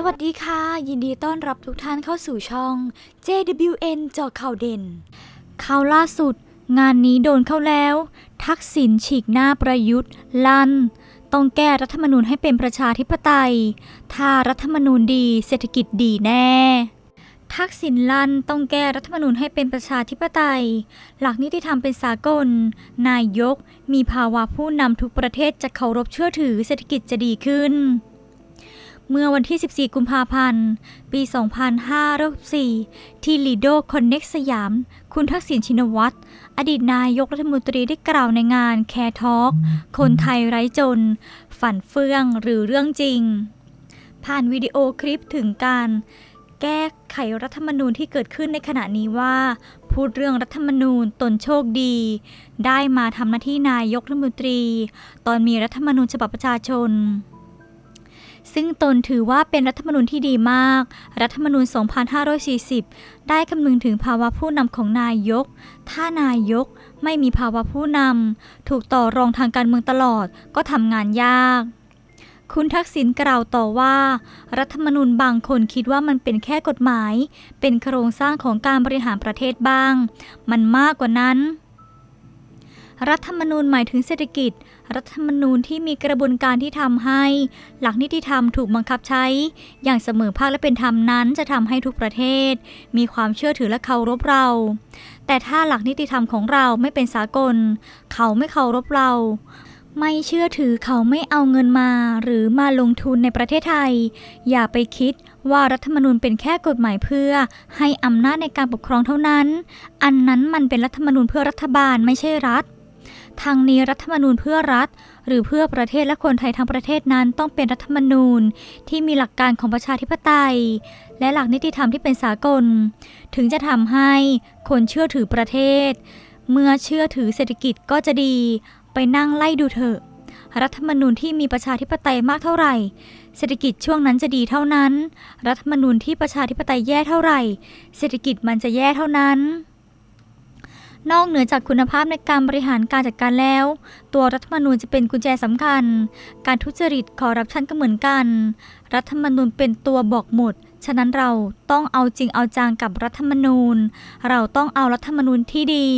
สวัสดีค่ะ ยินดีต้อนรับทุกท่านเข้าสู่ช่อง JWN เจาะข่าวเด่น ข่าวล่าสุด งานนี้โดนเข้าแล้ว ทักษิณฉีกหน้าประยุทธ์ ลั่น ต้องแก้รัฐธรรมนูญให้เป็นประชาธิปไตย ถ้ารัฐธรรมนูญดีเศรษฐกิจดีแน่ ทักษิณลั่นต้องแก้รัฐธรรมนูญให้เป็นประชาธิปไตย หลักนิติธรรมเป็นสากล นายก มีภาวะผู้นำทุกประเทศจะเคารพเชื่อถือเศรษฐกิจจะดีขึ้น เมื่อวันที่ 14 กุมภาพันธ์ ปี 2564 ที่ลีโดคอนเน็กสยาม คุณทักษิณชินวัตร อดีตนายกรัฐมนตรีได้กล่าวในงานแคร์ทอ k คนไทยไร้จน ฝันเฟื่องหรือเรื่องจริง ผ่านวิดีโอคลิปถึงการแก้ไขรัฐธรรมนูญที่เกิดขึ้นในขณะนี้ว่า พูดเรื่องรัฐธรรมนูญตนโชคดี ได้มาทำหน้าที่นายกรัฐมนตรี ตอนมีรัฐธรรมนูญฉบับประชาชน ซึ่งตนถือว่าเป็นรัฐธรรมนูญที่ดีมาก รัฐธรรมนูญ 2540 ได้คำนึงถึงภาวะผู้นำของนายก ถ้านายกไม่มีภาวะผู้นำ ถูกต่อรองทางการเมืองตลอดก็ทำงานยาก คุณทักษิณกล่าวต่อว่า รัฐธรรมนูญบางคนคิดว่ามันเป็นแค่กฎหมาย เป็นโครงสร้างของการบริหารประเทศบ้าง มันมากกว่านั้น รัฐธรรมนูญหมายถึงเศรษฐกิจ รัฐธรรมนูญที่มีกระบวนการที่ทำให้ หลักนิติธรรมถูกบังคับใช้ อย่างเสมอภาคและเป็นธรรมนั้นจะทำให้ทุกประเทศ มีความเชื่อถือและเคารพเรา แต่ถ้าหลักนิติธรรมของเราไม่เป็นสากล เขาไม่เคารพเรา ไม่เชื่อถือเขาไม่เอาเงินมา หรือมาลงทุนในประเทศไทย อย่าไปคิดว่ารัฐธรรมนูญเป็นแค่กฎหมายเพื่อ ให้อำนาจในการปกครองเท่านั้น อันนั้นมันเป็นรัฐธรรมนูญเพื่อรัฐบาลไม่ใช่รัฐ ทางนี้รัฐธรรมนูญเพื่อรัฐ หรือเพื่อประเทศและคนไทยทั้งประเทศนั้นต้องเป็นรัฐธรรมนูญที่มีหลักการของประชาธิปไตย และหลักนิติธรรมที่เป็นสากล ถึงจะทำให้คนเชื่อถือประเทศ เมื่อเชื่อถือเศรษฐกิจก็จะดี ไปนั่งไล่ดูเถอะ รัฐธรรมนูญที่มีประชาธิปไตยมากเท่าไหร่ เศรษฐกิจช่วงนั้นจะดีเท่านั้น รัฐธรรมนูญที่ประชาธิปไตยแย่เท่าไหร่ เศรษฐกิจมันจะแย่เท่านั้น นอกเหนือจากคุณภาพในการบริหารการจัดการแล้ว ตัวรัฐธรรมนูญจะเป็นกุญแจสำคัญ การทุจริตคอร์รัปชันก็เหมือนกัน รัฐธรรมนูญเป็นตัวบอกหมด ฉะนั้นเราต้องเอาจริงเอาจังกับรัฐธรรมนูญ เราต้องเอารัฐธรรมนูญที่ดี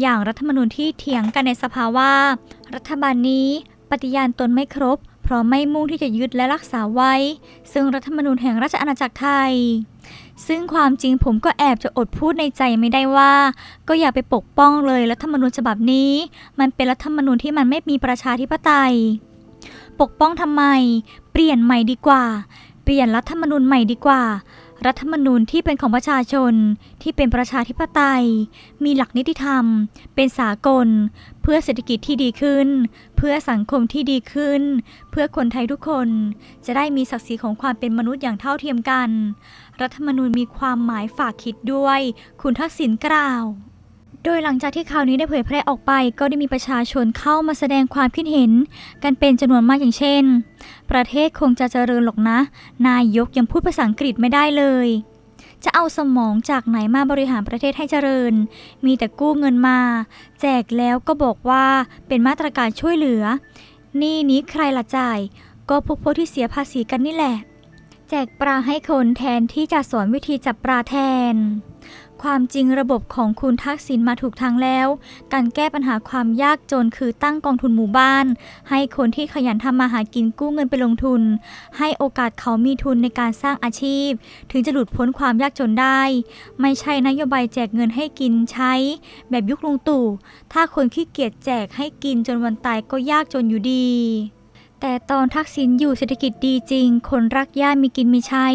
อย่างรัฐธรรมนูญที่เถียงกันในสภาว่า รัฐบาลนี้ปฏิญาณตนไม่ครบ เพราะไม่มุ่งที่จะยึดและรักษาไว้ ซึ่งรัฐธรรมนูญแห่งราชอาณาจักรไทย ซึ่งความจริงผมก็แอบจะอดพูดในใจไม่ได้ว่า ก็อย่าไปปกป้องเลยรัฐธรรมนูญฉบับนี้ มันเป็นรัฐธรรมนูญที่มันไม่มีประชาธิปไตย ปกป้องทำไม เปลี่ยนใหม่ดีกว่า เปลี่ยนรัฐธรรมนูญใหม่ดีกว่า รัฐธรรมนูญที่เป็นของประชาชนที่เป็นประชาธิปไตย มีหลักนิติธรรม เป็นสากล เพื่อเศรษฐกิจที่ดีขึ้น เพื่อสังคมที่ดีขึ้น เพื่อคนไทยทุกคน จะได้มีศักดิ์ศรีของความเป็นมนุษย์อย่างเท่าเทียมกัน รัฐธรรมนูญมีความหมายฝากคิดด้วย คุณทักษิณกล่าว โดยหลังจากที่ข่าวนี้ได้เผยแพร่ออกไป ก็ได้มีประชาชนเข้ามาแสดงความคิดเห็น กันเป็นจำนวนมากอย่างเช่น ประเทศคงจะเจริญหรอกนะ นายกยังพูดภาษาอังกฤษไม่ได้เลย จะเอาสมองจากไหนมาบริหารประเทศให้เจริญ มีแต่กู้เงินมา แจกแล้วก็บอกว่าเป็นมาตรการช่วยเหลือ นี่นี้ใครละจ่าย ก็พวกพวกที่เสียภาษีกันนี่แหละ แจกปลาให้คนแทนที่จะสอนวิธีจับปลาแทน ความจริงระบบของคุณทักษิณมาถูกทางแล้ว การแก้ปัญหาความยากจนคือตั้งกองทุนหมู่บ้าน ให้คนที่ขยันทำมาหากินกู้เงินไปลงทุน ให้โอกาสเขามีทุนในการสร้างอาชีพ ถึงจะหลุดพ้นความยากจนได้ ไม่ใช่นโยบายแจกเงินให้กินใช้ แบบยุคลุงตู่ ถ้าคนขี้เกียจแจกให้กินจนวันตายก็ยากจนอยู่ดี แต่ตอนทักษิณอยู่เศรษฐกิจดีจริง คนรักญาติมีกินมีใช้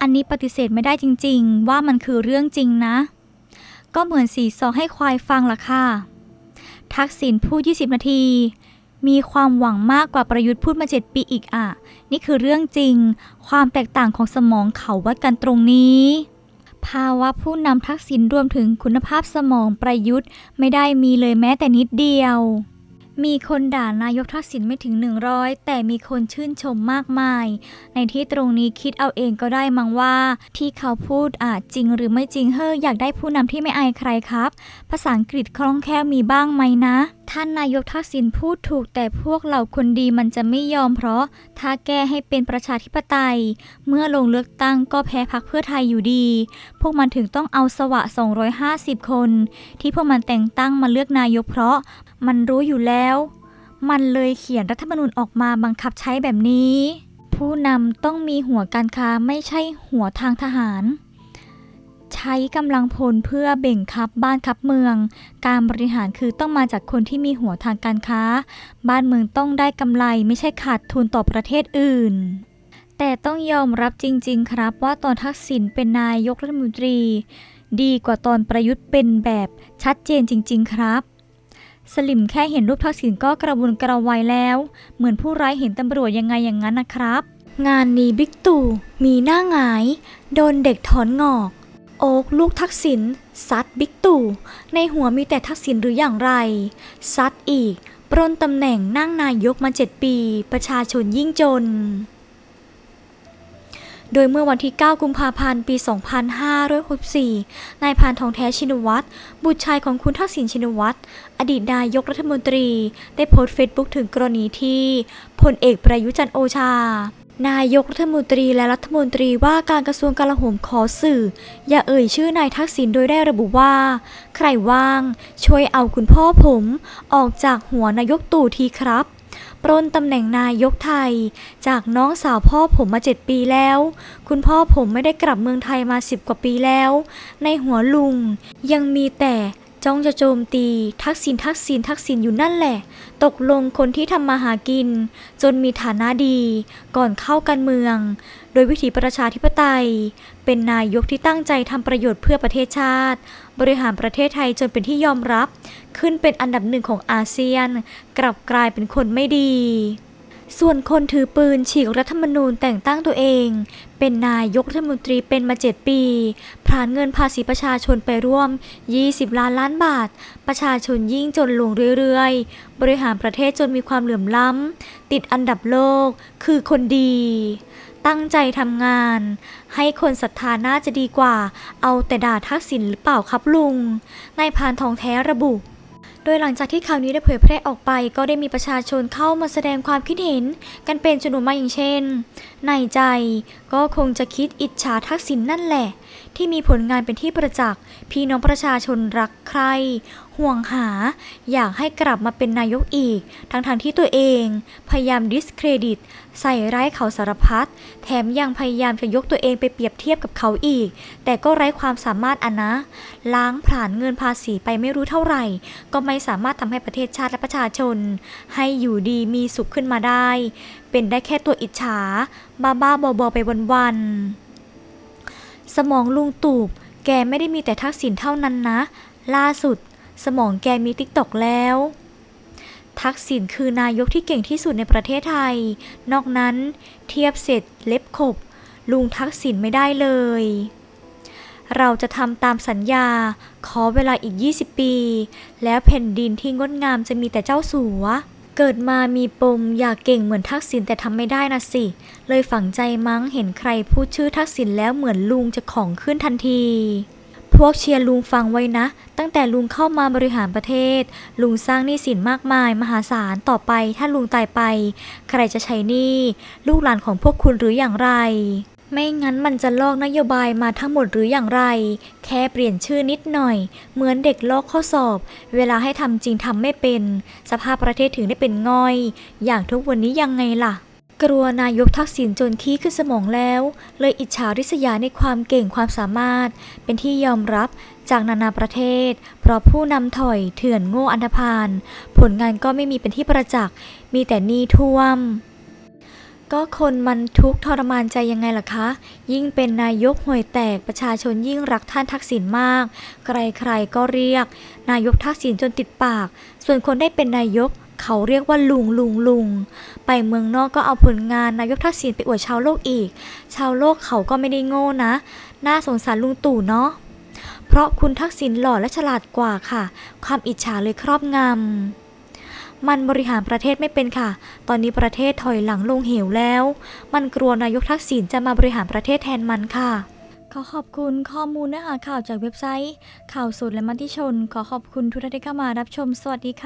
อันนี้ปฏิเสธไม่ได้จริง ๆ ว่ามันคือเรื่องจริงนะ ก็เหมือนสีซอให้ควายฟังล่ะค่ะ ทักษิณพูด 20 นาที มีความหวังมากกว่าประยุทธ์พูดมา 7 ปีอีกอะ นี่คือเรื่องจริง ความแตกต่างของสมองเขาวัดกันตรงนี้ ภาวะผู้นำทักษิณรวมถึงคุณภาพสมองประยุทธ์ไม่ได้มีเลยแม้แต่นิดเดียว มีคนด่านายกทักษิณไม่ถึง 100 แต่มีคนชื่นชมมากมาย ในที่ตรงนี้คิดเอาเองก็ได้มั้งว่า ที่เขาพูดอาจจริงหรือไม่จริงเฮ้ออยากได้ผู้นำที่ไม่อายใครครับ ภาษาอังกฤษคล่องแคล่วมีบ้างไหมนะ ท่านนายกทักษิณพูดถูกแต่พวกเหล่าคนดีมันจะไม่ยอมเพราะถ้าแก้ให้เป็นประชาธิปไตย เมื่อลงเลือกตั้งก็แพ้พักเพื่อไทยอยู่ดี พวกมันถึงต้องเอาสวะ 250 คน ที่พวกมันแต่งตั้งมาเลือกนายกเพราะมันรู้อยู่แล้ว มันเลยเขียนรัฐธรรมนูญออกมาบังคับใช้แบบนี้ ผู้นำต้องมีหัวการค้าไม่ใช่หัวทางทหาร ใช้กำลังพลเพื่อเบ่งคับบ้านคับเมือง การบริหารคือต้องมาจากคนที่มีหัวทางการค้า บ้านเมืองต้องได้กำไรไม่ใช่ขาดทุนต่อประเทศอื่น แต่ต้องยอมรับจริง ๆ ครับว่าตอนทักษิณเป็นนายกรัฐมนตรี ดีกว่าตอนประยุทธ์เป็นแบบชัดเจนจริง ๆ ครับสลิมแค่เห็นรูปทักษิณก็กระวนกระวายแล้ว เหมือนผู้ร้ายเห็นตำรวจยังไงอย่างนั้นนะครับ งานนี้บิ๊กตู่มีหน้าหงาย โดนเด็กถอนงอก โอ๊กลูกทักษิณซัดบิ๊กตู่ ในหัวมีแต่ทักษิณหรืออย่างไร ซัดอีกปล้นตำแหน่งนั่งนายกมาเจ็ดปี ประชาชนยิ่งจน โดยเมื่อวันที่ 9 กุมภาพันธ์ ปี 2564 นายพานทองแท้ชินวัตร บุตรชายของคุณทักษิณชินวัตร อดีตนายกรัฐมนตรี ได้โพสต์เฟซบุ๊กถึงกรณีที่พลเอกประยุจันโอชา นายกรัฐมนตรีและรัฐมนตรีว่าการกระทรวงกลาโหมขอสื่อ อย่าเอ่ยชื่อนายทักษิณโดยได้ระบุว่า ใครว่าง ช่วยเอาคุณพ่อผม ออกจากหัวนายกตู่ทีครับปล้นตำแหน่งนายกไทย จากน้องสาวพ่อผมมาเจ็ดปีแล้ว คุณพ่อผมไม่ได้กลับเมืองไทยมาสิบกว่าปีแล้ว ในหัวลุง ยังมีแต่ จ้องจะโจมตี ทักษิณทักษิณทักษิณอยู่นั่นแหละ ตกลงคนที่ทำมาหากิน จนมีฐานะดี ก่อนเข้าการเมือง โดยวิถีประชาธิปไตย เป็นนายกที่ตั้งใจทำประโยชน์เพื่อประเทศชาติ บริหารประเทศไทยจนเป็นที่ยอมรับ ขึ้นเป็นอันดับหนึ่งของอาเซียน กลับกลายเป็นคนไม่ดี ส่วนคนถือปืนฉีกรัฐธรรมนูญแต่งตั้งตัวเอง เป็นนายกรัฐมนตรีเป็นมาเจ็ดปีผ่านเงินภาษีประชาชนไปร่วม 20 ล้านล้านบาท ประชาชนยิ่งจนลงเรื่อยๆ บริหารประเทศจนมีความเหลื่อมล้ำ ติดอันดับโลก คือคนดี ตั้งใจทำงาน ให้คนศรัทธาน่าจะดีกว่า เอาแต่ด่าทักษิณหรือเปล่าครับลุงนายพานทองแท้ระบุ โดยหลังจากที่ข่าวนี้ได้เผยแพร่ออกไป ก็ได้มีประชาชนเข้ามาแสดงความคิดเห็น กันเป็นจำนวนมากอย่างเช่น ในใจก็คงจะคิดอิจฉาทักษิณนั่นแหละ ที่มีผลงานเป็นที่ประจักษ์ พี่น้องประชาชนรักใคร ห่วงหา อยากให้กลับมาเป็นนายกอีก ทั้งๆทที่ตัวเอง พยายามดิสเครดิต ใส่ร้ายเขาสารพัด แถมยังพยายามจะยกตัวเองไปเปรียบเทียบกับเขาอีก แต่ก็ไร้ความสามารถอันนะ ล้างผลาญเงินภาษีไปไม่รู้เท่าไหร่ ก็ไม่สามารถทำให้ประเทศชาติและประชาชน ให้อยู่ดีมีสุขขึ้นมาได้ เป็นได้แค่ตัวอิจฉา บ้าบ้าๆบอๆไปวันๆ สมองลุงตูบ แกไม่ได้มีแต่ทักษิณเท่านั้นนะ ล่าสุด สมองแกมีติ๊กตอกแล้ว ทักษิณคือนายกที่เก่งที่สุดในประเทศไทย นอกนั้นเทียบเสร็จเล็บขบ ลุงทักษิณไม่ได้เลย เราจะทำตามสัญญา ขอเวลาอีก 20 ปี แล้วแผ่นดินที่งดงามจะมีแต่เจ้าสัว เกิดมามีปมอยากเก่งเหมือนทักษิณแต่ทำไม่ได้นะสิ เลยฝังใจมั้งเห็นใครพูดชื่อทักษิณแล้วเหมือนลุงจะของขึ้นทันที พวกเชียร์ลุงฟังไว้นะ ตั้งแต่ลุงเข้ามาบริหารประเทศ ลุงสร้างหนี้สินมากมาย มหาศาลต่อไป ถ้าลุงตายไป ใครจะใช้หนี้ลูกหลานของพวกคุณหรืออย่างไร ไม่งั้นมันจะลอกนโยบายมาทั้งหมดหรืออย่างไร แค่เปลี่ยนชื่อนิดหน่อย เหมือนเด็กลอกข้อสอบ เวลาให้ทำจริงทำไม่เป็น สภาพประเทศถึงได้เป็นง่อย อย่างทุกวันนี้ยังไงล่ะ กลัวนายกทักษิณจนขี้ขึ้นสมองแล้ว เลยอิจฉาริษยาในความเก่งความสามารถ เป็นที่ยอมรับจากนานาประเทศ เพราะผู้นำถอยเถื่อนโง่อันธพาลผลงานก็ไม่มีเป็นที่ประจักษ์ มีแต่หนี้ท่วม ก็คนมันทุกข์ทรมานใจยังไงล่ะคะ ยิ่งเป็นนายกห่วยแตกประชาชนยิ่งรักท่านทักษิณมาก ใครๆก็เรียก นายกทักษิณจนติดปาก ส่วนคนได้เป็นนายกเขาเรียกว่าลุงลุงลุง ไปเมืองนอกก็เอาผลงานนายกทักษิณไปอวดชาวโลกอีก ชาวโลกเขาก็ไม่ได้โง่นะ น่าสงสารลุงตู่เนาะ เพราะคุณทักษิณหล่อและฉลาดกว่าค่ะ ความอิจฉาเลยครอบงำ มันบริหารประเทศไม่เป็นค่ะ ตอนนี้ประเทศถอยหลังลงเหวแล้ว มันกลัวนายกทักษิณจะมาบริหารประเทศแทนมันค่ะ ขอขอบคุณข้อมูลเนื้อหาข่าวจากเว็บไซต์ ข่าวสดและมัติชน ขอขอบคุณทุกท่านที่เข้ามารับชม สวัสดีค่ะ